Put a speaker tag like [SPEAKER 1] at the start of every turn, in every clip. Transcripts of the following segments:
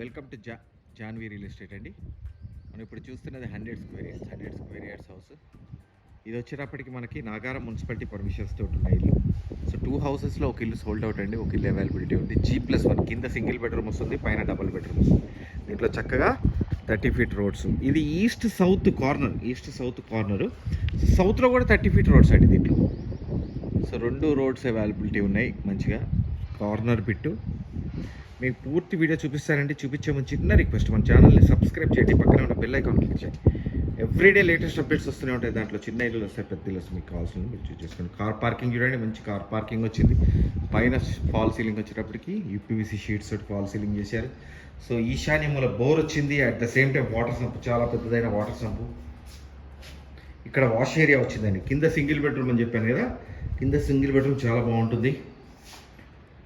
[SPEAKER 1] Welcome to జా Janhvi real estate అండి. మనం ఇప్పుడు చూస్తున్నది hundred square yards hundred square yards house. ఇది వచ్చేటప్పటికి మనకి నాగారం మున్సిపాలిటీ పర్మిషన్స్ తోటి ఉన్నాయి ఇల్లు. సో టూ హౌసెస్లో ఒక ఇల్లు సోల్డ్ అవుట్ అండి ఒక ఇల్లు అవైలబిలిటీ ఉంది. జీ ప్లస్ వన్ కింద సింగిల్ బెడ్రూమ్ వస్తుంది పైన డబుల్ బెడ్రూమ్ వస్తుంది. దీంట్లో చక్కగా థర్టీ ఫీట్ రోడ్స్ ఇది east south corner east south corner సౌత్లో కూడా థర్టీ ఫీట్ రోడ్స్ అండి దీంట్లో. సో రెండు రోడ్స్ అవైలబిలిటీ ఉన్నాయి మంచిగా. కార్నర్ బిట్టు మీకు పూర్తి వీడియో చూపిస్తానంటే చూపించే ముందు చిన్న రిక్వెస్ట్ మన ఛానల్ని సబ్స్క్రైబ్ చేయండి పక్కనే ఉన్న బెల్ ఐకాన్ క్లిక్ చేయండి. ఎవ్రీడే లేటెస్ట్ అప్డేట్స్ వస్తూనే ఉంటాయి దాంట్లో చిన్న ఇల్లు వస్తాయి పెద్ద ఇల్లు వస్తాయి మీకు కావాల్సిన మీరు చూస్ చేసుకోండి. కార్ పార్కింగ్ చూడండి మంచి కార్ పార్కింగ్ వచ్చింది. పైన ఫాల్ సీలింగ్ వచ్చేటప్పటికి యూపీవీసీ షీట్స్ తోటి ఫాల్ సీలింగ్ చేశారు. సో ఈశాన్యముల బోర్ వచ్చింది at the same time water sump చాలా పెద్దదైన వాటర్ సంపు ఇక్కడ వాష్ ఏరియా వచ్చిందండి. కింద సింగిల్ బెడ్రూమ్ అని చెప్పాను కదా కింద సింగిల్ బెడ్రూమ్ చాలా బాగుంటుంది.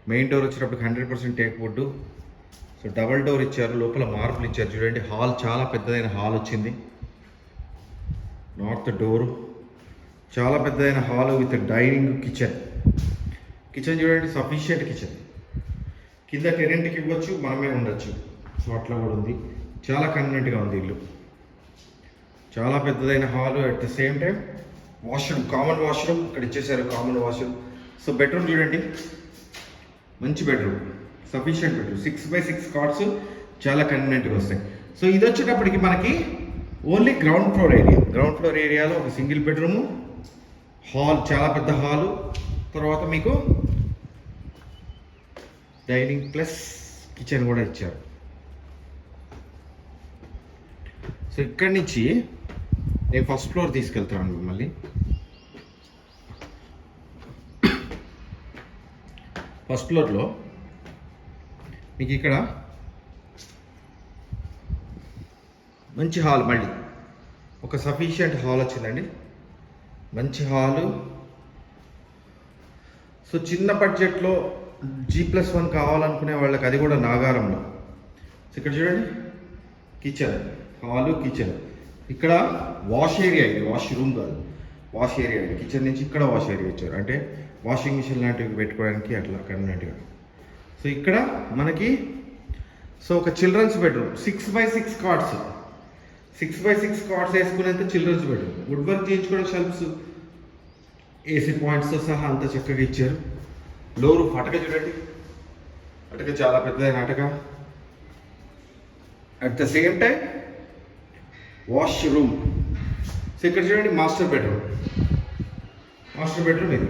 [SPEAKER 1] మెయిన్ డోర్ వచ్చేటప్పుడు hundred percent teak wood. So double door ఇచ్చారు లోపల మార్పులు ఇచ్చారు. చూడండి హాల్ చాలా పెద్దదైన హాల్ వచ్చింది. నార్త్ డోరు చాలా పెద్దదైన hall with dining kitchen. Kitchen చూడండి సఫిషియంట్ కిచెన్. కింద టెరెంట్కి ఇవ్వచ్చు మనమే ఉండొచ్చు. సో అట్లా కూడా ఉంది. చాలా కన్వీనెంట్గా ఉంది ఇల్లు. చాలా పెద్దదైన hall at the same time washroom common washroom ఇక్కడ ఇచ్చేసారు కామన్ వాష్రూమ్ సో బెడ్రూమ్ చూడండి. మంచి bedroom sufficient bedroom six by six cards చాలా కన్వీనెంట్గా వస్తాయి. సో ఇది వచ్చేటప్పటికి మనకి only ground floor area ground floor ఏరియాలో ఒక సింగిల్ బెడ్రూము హాల్ చాలా పెద్ద హాలు తర్వాత మీకు డైనింగ్ ప్లస్ కిచెన్ కూడా ఇచ్చారు. సో ఇక్కడి నుంచి నేను ఫస్ట్ ఫ్లోర్ తీసుకెళ్తాను మిమ్మల్ని. ఫస్ట్ ఫ్లోర్లో మీకు ఇక్కడ మంచి హాల్ మళ్ళీ. ఒక సఫిషియంట్ హాల్ వచ్చిందండి. మంచి హాలు. సో చిన్న బడ్జెట్లో జీ ప్లస్ వన్ కావాలనుకునే వాళ్ళకి అది కూడా నాగారంలో. సో ఇక్కడ చూడండి. కిచెన్ హాలు కిచెన్ ఇక్కడ వాష్ ఏరియా ఇది వాష్ రూమ్ కాదు. వాష్ ఏరియా కిచెన్ నుంచి ఇక్కడ వాష్ ఏరియా ఇచ్చారు. అంటే వాషింగ్ మిషన్ లాంటివి పెట్టుకోవడానికి అట్లా కన్వీనెంట్గా సో ఇక్కడ మనకి సో ఒక children's bedroom. Six by six cards six by six cards వేసుకునేంత children's bedroom. Wood work చేయించుకోవడం షెల్ఫ్స్ ఏసీ పాయింట్స్తో సహా అంత చక్కగా ఇచ్చారు. లోరు అటక చూడండి. అటక చాలా పెద్దదైన అటక. At the same time washroom so ఇక్కడ చూడండి మాస్టర్ బెడ్రూమ్ మాస్టర్ బెడ్రూమ్ ఇది.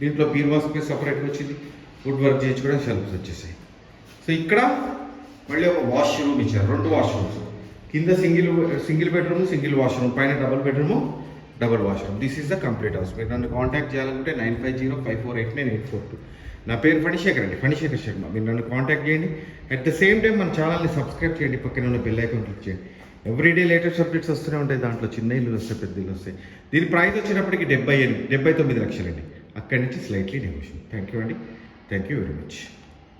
[SPEAKER 1] దీంట్లో బీర్వా స్పేస్ సపరేట్గా వచ్చింది. వుడ్ వర్క్ చేయించుకోవడం షెల్ఫ్స్ వచ్చేసాయి. సో ఇక్కడ మళ్ళీ ఒక వాష్రూమ్ ఇచ్చారు. రెండు వాష్రూమ్స్ కింద single single bedroom single washroom పైన double bedroom double washroom this is the complete house మీరు నన్ను కాంటాక్ట్ చేయాలనుకుంటే nine five zero five four eight nine eight four two నా పేరు ఫణిశేఖర్ అండి. ఫణిశేఖర్ శర్మ. మీరు నన్ను కాంటాక్ట్ చేయండి. అట్ ద సేమ్ టైం మన ఛానల్ని సబ్స్క్రైబ్ చేయండి. పక్కన ఉన్న బెల్ ఐకాన్ క్లిక్ చేయండి. ఎవ్రీడే లేటెస్ట్ అప్డేట్స్ వస్తూనే ఉంటాయి దాంట్లో. చిన్న ఇల్లు వస్తాయి పెద్ద ఇల్లు వస్తాయి. దీని ప్రైస్ వచ్చేటప్పటికి డెబ్బై ఎనిమిది డెబ్బై తొమ్మిది లక్షలండి. అక్కడి నుంచి స్లైట్లీ నెగోషియల్ థ్యాంక్ యూ అండి. Thank you very much